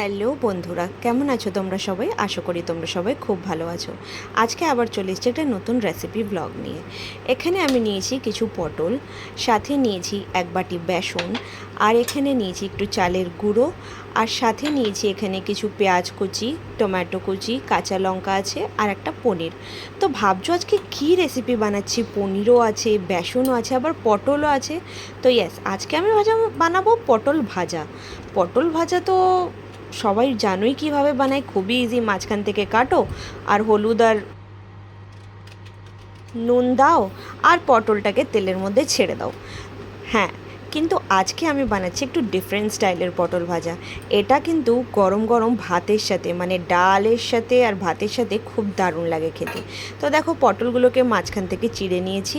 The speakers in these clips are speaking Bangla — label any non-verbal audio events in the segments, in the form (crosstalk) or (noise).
হ্যালো বন্ধুরা, কেমন আছো তোমরা সবাই? আশা করি তোমরা সবাই খুব ভালো আছো। আজকে আবার চলে এসেছি একটা নতুন রেসিপি ব্লগ নিয়ে। এখানে আমি নিয়েছি কিছু পটল, সাথে নিয়েছি এক বাটি বেসন, আর এখানে নিয়েছি একটু চালের গুঁড়ো, আর সাথে নিয়েছি এখানে কিছু পেঁয়াজ কুচি, টমেটো কুচি, কাঁচা লঙ্কা আছে, আর একটা পনির। তো ভাবছ আজকে কী রেসিপি বানাচ্ছি? পনিরও আছে, বেসনও আছে, আবার পটলও আছে। তো ইয়েস আজকে আমি ভাজা, বানাবো পটল ভাজা। পটল ভাজা তো সবাই জানোই কীভাবে বানায়, খুবই ইজি মাঝখান থেকে কাটো, আর হলুদ আর নুন দাও, আর পটলটাকে তেলের মধ্যে ছেড়ে দাও। হ্যাঁ কিন্তু আজকে আমি বানাচ্ছি একটু ডিফারেন্ট স্টাইলের পটল ভাজা। এটা কিন্তু গরম গরম ভাতের সাথে মানে ডালের সাথে আর ভাতের সাথে খুব দারুণ লাগে খেতে। তো দেখো, পটলগুলোকে মাঝখান থেকে চিড়ে নিয়েছি।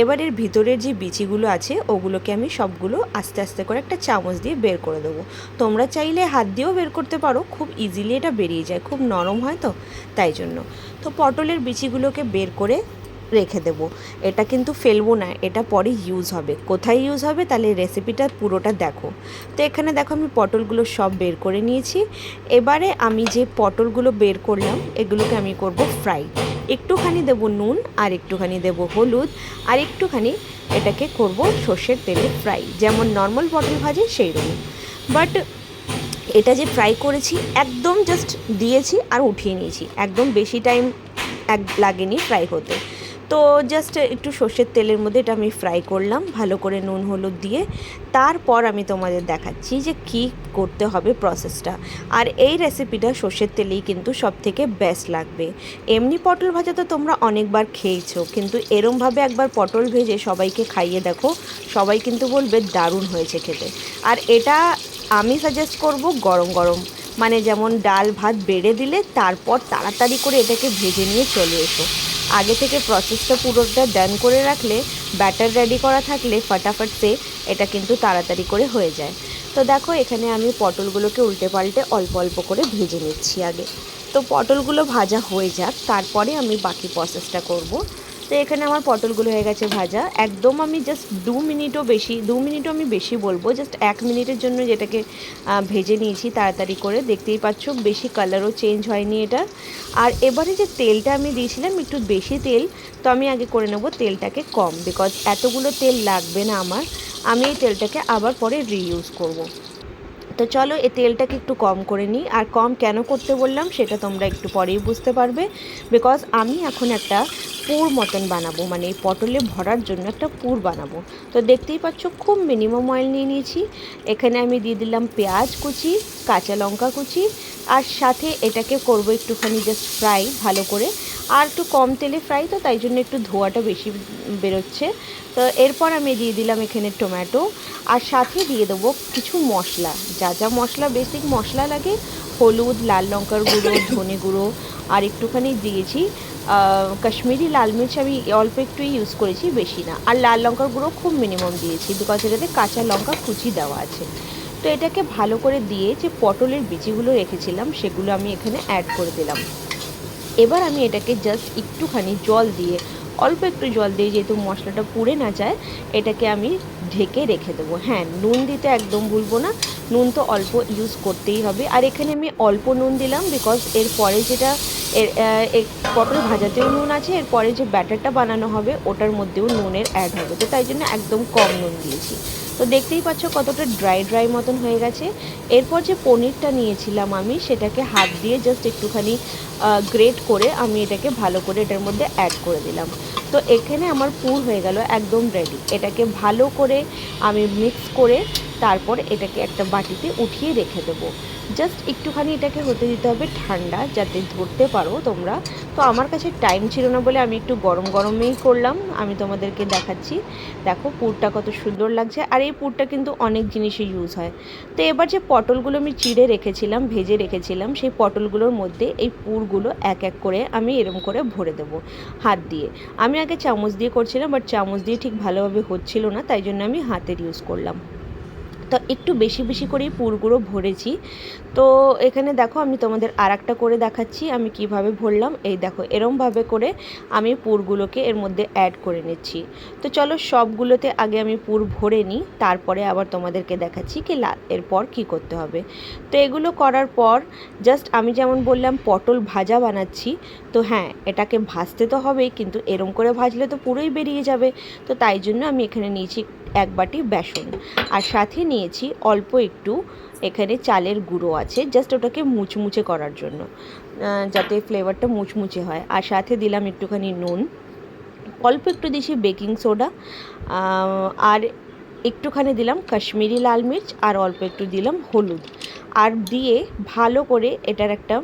এবার এর ভিতরের যে বিচিগুলো আছে, ওগুলোকে আমি সবগুলো আস্তে আস্তে করে একটা চামচ দিয়ে বের করে দেবো। তোমরা চাইলে হাত দিয়েও বের করতে পারো, খুব ইজিলি এটা বেরিয়ে যায়, খুব নরম হয় তো, তাই জন্য। তো পটলের বিচিগুলোকে বের করে রেখে দেবো। এটা কিন্তু ফেলব না, এটা পরে ইউজ হবে। কোথায় ইউজ হবে তাহলে রেসিপিটা পুরোটা দেখো। তো এখানে দেখো আমি পটলগুলো সব বের করে নিয়েছি। এবারে আমি যে পটলগুলো বের করলাম, এগুলোকে আমি করব ফ্রাই একটুখানি দেব নুন আর একটুখানি দেব হলুদ আর একটুখানি এটাকে করব সর্ষের তেলে ফ্রাই যেমন নর্মাল পটল ভাজে সেই রকম বাট এটা যে ফ্রাই করেছি, একদম জাস্ট দিয়েছি আর উঠিয়ে নিয়েছি। একদম বেশি টাইম এক লাগেনি ফ্রাই হতে। তো জাস্ট একটু সর্ষের তেলের মধ্যে এটা আমি ফ্রাই করলাম, ভালো করে নুন, হলুদ দিয়ে। তারপর আমি তোমাদের দেখাচ্ছি যে কি করতে হবে প্রসেসটা আর এই রেসিপিটা সর্ষের তেলেই কিন্তু সব থেকে বেস্ট লাগবে। এমনি পটল ভাজা তো তোমরা অনেকবার খেয়েছো, কিন্তু এরমভাবে একবার পটল ভেজে সবাইকে খাইয়ে দেখো, সবাই কিন্তু বলবে দারুণ হয়েছে খেতে। আর এটা আমি সাজেস্ট করব গরম গরম মানে যেমন ডাল ভাত বেড়ে দিলে তারপর তাড়াতাড়ি করে এটাকে ভেজে নিয়ে চলে এসো। আগে থেকে প্রসেসটা পুরোটা ডান করে রাখলে ব্যাটার রেডি করা থাকলে ফটাফট সে এটা কিন্তু তাড়াতাড়ি করে হয়ে যায়। তো দেখো, এখানে আমি পটলগুলোকে উল্টে পাল্টে অল্প অল্প করে ভেজে নিচ্ছি আগে। তো পটলগুলো ভাজা হয়ে যাক, তারপরে আমি বাকি প্রসেসটা করব। তো এখানে আমার পটলগুলো হয়ে গেছে ভাজা। একদম আমি জাস্ট দু মিনিটও বেশি, দু মিনিটও আমি বেশি বলব জাস্ট এক মিনিটের জন্য যেটাকে ভেজে নিয়েছি তাড়াতাড়ি করে। দেখতেই পাচ্ছ বেশি কালারও চেঞ্জ হয়নি এটা। আর এবারে যে তেলটা আমি দিয়েছিলাম একটু বেশি তেল, তো আমি আগে করে নেব তেলটাকে কম বিকজ এতগুলো তেল লাগবে না আমার। আমি এই তেলটাকে আবার পরে রিইউজ করব। তো চলো এই তেলটাকে একটু কম করে নিই। আর কম কেন করতে বললাম, সেটা তোমরা একটু পরেই বুঝতে পারবে। বিকজ আমি এখন একটা পুর মতন বানাবো মানে এই পটলে ভরার জন্য একটা পুর বানাবো। তো দেখতেই পাচ্ছ, খুব মিনিমাম অয়েল নিয়ে নিয়েছি। এখানে আমি দিয়ে দিলাম পেঁয়াজ কুচি, কাঁচা লঙ্কা কুচি, আর সাথে এটাকে করব একটুখানি জাস্ট ফ্রাই ভালো করে। আর একটু কম তেলে ফ্রাই তো তাই জন্য একটু ধোয়াটা বেশি বেরোচ্ছে। তো এরপর আমি দিয়ে দিলাম এখানে টমেটো আর সাথে দিয়ে দেবো কিছু মশলা যা যা যা মশলা বেসিক মশলা লাগে হলুদ লাল লঙ্কার গুঁড়ো (coughs) ধনে গুঁড়ো আর একটুখানি দিয়েছি। কাশ্মীরি লাল মির্চ আমি অল্প একটু ইউজ করেছি বেশি না। আর লাল লঙ্কার গুঁড়ো খুব মিনিমাম দিয়েছি বিকজ এটাতে কাঁচা লঙ্কা কুচি দেওয়া আছে। তো এটাকে ভালো করে দিয়ে যে পটলের বিচিগুলো রেখেছিলাম সেগুলো আমি এখানে অ্যাড করে দিলাম। এবার আমি এটাকে জাস্ট একটুখানি জল দিয়ে অল্প একটু জল দিয়ে যেহেতু মশলাটা পুড়ে না যায়, এটাকে আমি ঢেকে রেখে দেবো। হ্যাঁ নুন দিতে একদম ভুলবো না, নুন তো অল্প ইউজ করতেই হবে। আর এখানে আমি অল্প নুন দিলাম বিকজ এর পরে যেটা এর পটল ভাজাতেও নুন আছে এরপরে যে ব্যাটারটা বানানো হবে ওটার মধ্যেও নুনের অ্যাড হবে। তো তাই জন্য একদম কম নুন দিয়েছি। তো দেখতেই পাচ্ছ কতটা ড্রাই ড্রাই মতন হয়ে গেছে। এরপর যে পনিরটা নিয়েছিলাম আমি, সেটাকে হাত দিয়ে জাস্ট একটুখানি গ্রেট করে আমি এটাকে ভালো করে এটার মধ্যে অ্যাড করে দিলাম। তো এখানে আমার পুর হয়ে গেল একদম রেডি এটাকে ভালো করে আমি মিক্স করে তারপর এটাকে একটা বাটিতে উঠিয়ে রেখে দেবো। জাস্ট একটুখানি এটাকে হতে দিতে হবে ঠান্ডা, যাতে ধরতে পারো তোমরা। তো আমার কাছে টাইম ছিল না বলে আমি একটু গরম গরমেই করলাম। আমি তোমাদেরকে দেখাচ্ছি। দেখো পুরটা কত সুন্দর লাগছে। আর এই পুরটা কিন্তু অনেক জিনিসে ইউজ হয়। তো এবার যে পটলগুলো আমি চিড়ে রেখেছিলাম, ভেজে রেখেছিলাম, সেই পটলগুলোর মধ্যে এই পুরগুলো এক এক করে আমি এরম করে ভরে দেব হাত দিয়ে। আমি আগে চামচ দিয়ে করছিলাম বাট চামচ দিয়ে ঠিক ভালোভাবে হচ্ছিল না, তাই জন্য আমি হাতের ইউজ করলাম। তো একটু বেশি বেশি করেই পুরগুলো ভরেছি। তো এখানে দেখো আমি তোমাদের আর একটা করে দেখাচ্ছি, আমি কীভাবে ভরলাম। এই দেখো, এরমভাবে করে আমি পুরগুলোকে এর মধ্যে অ্যাড করে নিচ্ছি। তো চলো সবগুলোতে আগে আমি পুর ভরে নিই, তারপরে আবার তোমাদেরকে দেখাচ্ছি কি এরপর কি করতে হবে। তো এগুলো করার পর জাস্ট আমি যেমন বললাম পটল ভাজা বানাচ্ছি, তো হ্যাঁ এটাকে ভাজতে তো হবেই, কিন্তু এরম করে ভাজলে তো পুরোই বেরিয়ে যাবে। তো তাই জন্য আমি এখানে নিয়েছি এক বাটি বেসন। আর সাথে নিয়েছি অল্প একটু এখানে চালের গুঁড়ো আছে জাস্ট ওটাকে মুচমুচে করার জন্য যাতে ফ্লেভারটা মুচমুচে হয়। আর সাথে দিলাম একটুখানি নুন। অল্প একটু দিছি বেকিং সোডা আর একটুখানি দিলাম কাশ্মীরি লাল মির্চ আর অল্প একটু দিলাম হলুদ। আর দিয়ে ভালো করে এটার একটা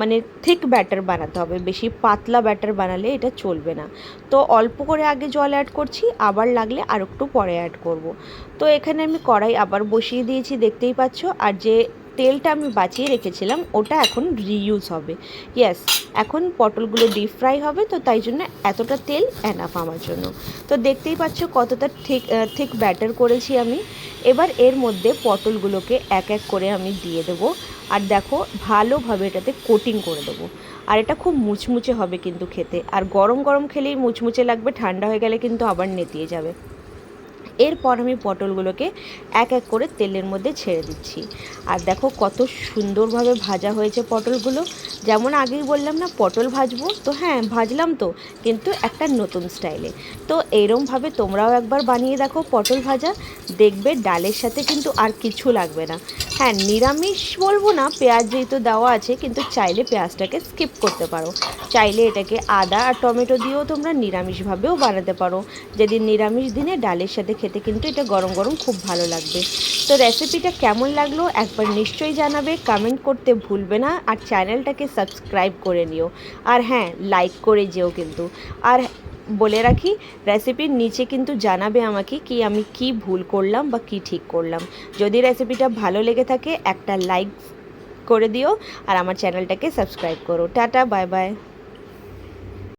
মানে থিক ব্যাটার বানাতে হবে, বেশি পাতলা ব্যাটার বানালে এটা চলবে না। তো অল্প করে আগে জল অ্যাড করছি, আবার লাগলে আর একটু পরে অ্যাড করব। তো এখানে আমি কড়াই আবার বসিয়ে দিয়েছি, দেখতেই পাচ্ছ। আর যে তেলটা আমি বাঁচিয়ে রেখেছিলাম, ওটা এখন রিইউজ হবে। ইয়াস এখন পটলগুলো ডিপ ফ্রাই হবে, তো তাই জন্য এতটা তেল এনাফ আমার জন্য। তো দেখতেই পাচ্ছ কতটা ঠিক ঠিক ব্যাটার করেছি আমি। এবার এর মধ্যে পটলগুলোকে এক এক করে আমি দিয়ে দেবো। আর দেখো, ভালোভাবে এটাতে কোটিং করে দেবো। আর এটা খুব মুচমুচে হবে কিন্তু খেতে। আর গরম গরম খেলেই মুচমুচে লাগবে, ঠান্ডা হয়ে গেলে কিন্তু আবার নেতিয়ে যাবে। এরপর আমি পটলগুলোকে এক এক করে তেলের মধ্যে ছেড়ে দিচ্ছি। আর দেখো কত সুন্দরভাবে ভাজা হয়েছে পটলগুলো। যেমন আগেই বললাম না, পটল ভাজবো তো হ্যাঁ ভাজলাম তো, কিন্তু একটা নতুন স্টাইলে। তো এইরমভাবে তোমরাও একবার বানিয়ে দেখো পটল ভাজা। দেখবে ডালের সাথে কিন্তু আর কিছু লাগবে না। হ্যাঁ নিরামিষ বলব না, পেঁয়াজ যেহেতু দেওয়া আছে, কিন্তু চাইলে পেঁয়াজটাকে স্কিপ করতে পারো। চাইলে এটাকে আদা আর টমেটো দিয়েও তোমরা নিরামিষভাবেও বানাতে পারো। যেদিন নিরামিষ দিনে ডালের সাথে খেতে কিন্তু এটা গরম গরম খুব ভালো লাগবে। তো রেসিপিটা কেমন লাগল একবার নিশ্চয়ই জানাবে কমেন্ট করতে ভুলবে না, আর চ্যানেলটাকে সাবস্ক্রাইব করে নিও। আর হ্যাঁ লাইক করে যেও কিন্তু। আর বলে রাখি রেসিপির নিচে কিন্তু জানাবে আমাকে কি আমি কি ভুল করলাম বা কি ঠিক করলাম। যদি রেসিপিটা ভালো লেগে থাকে, একটা লাইক করে দিও আর আমার চ্যানেলটাকে সাবস্ক্রাইব করো। Tata bye bye